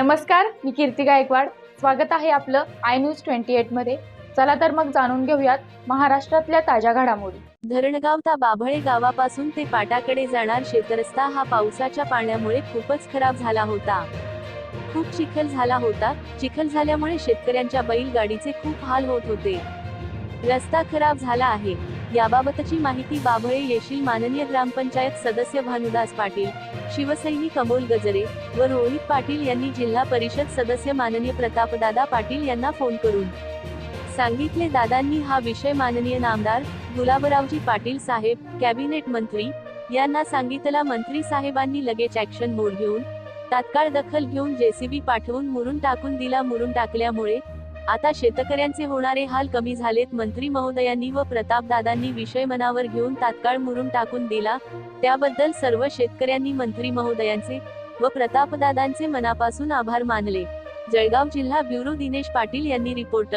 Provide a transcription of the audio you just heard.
नमस्कार मी कीर्ती गायकवाड. स्वागत आहे आपलं आय न्यूज ट्वेंटी एटमध्ये. चला तर मग जाणून घेऊयात महाराष्ट्रातल्या ताज्या घडामोडी. धरणगाव ता बाभळे गावापासून ते पाटाकडे जाणार शेतरस्ता हा पावसाच्या पाण्यामुळे खूपच खराब झाला होता. खूप चिखल झाला होता. चिखल झाल्यामुळे शेतकऱ्यांच्या बैलगाडीचे खूप हाल होत होते. रस्ता खराब झाला आहे. याबाबतची माहिती बाभळे येशील माननीय ग्रामपंचायत सदस्य भानुदास पाटील शिवसैनिक अमोल गजरे व रोहित पाटील यांनी जिल्हा परिषद सदस्य माननीय प्रतापदादा पाटील यांना फोन करून सांगितले. दादांनी हा विषय माननीय नामदार गुलाबरावजी पाटील साहेब कॅबिनेट मंत्री यांना सांगितला. मंत्री साहेबांनी लगेच ऍक्शन मोड घेऊन तात्काळ दखल घेऊन जेसीबी पाठवून मुरून टाकून दिला. मुरून टाकल्यामुळे आता शेतकऱ्यांचे होणारे हाल कमी झालेत. मंत्री महोदयांनी व प्रतापदादांनी विषय मनावर घेऊन तात्काळ मुरून टाकून दिला. त्याबद्दल सर्व शेतकऱ्यांनी मंत्री महोदयांचे व प्रतापदादांचे मनापासून आभार मानले. जळगाव जिल्हा ब्युरो दिनेश पाटील यांनी रिपोर्ट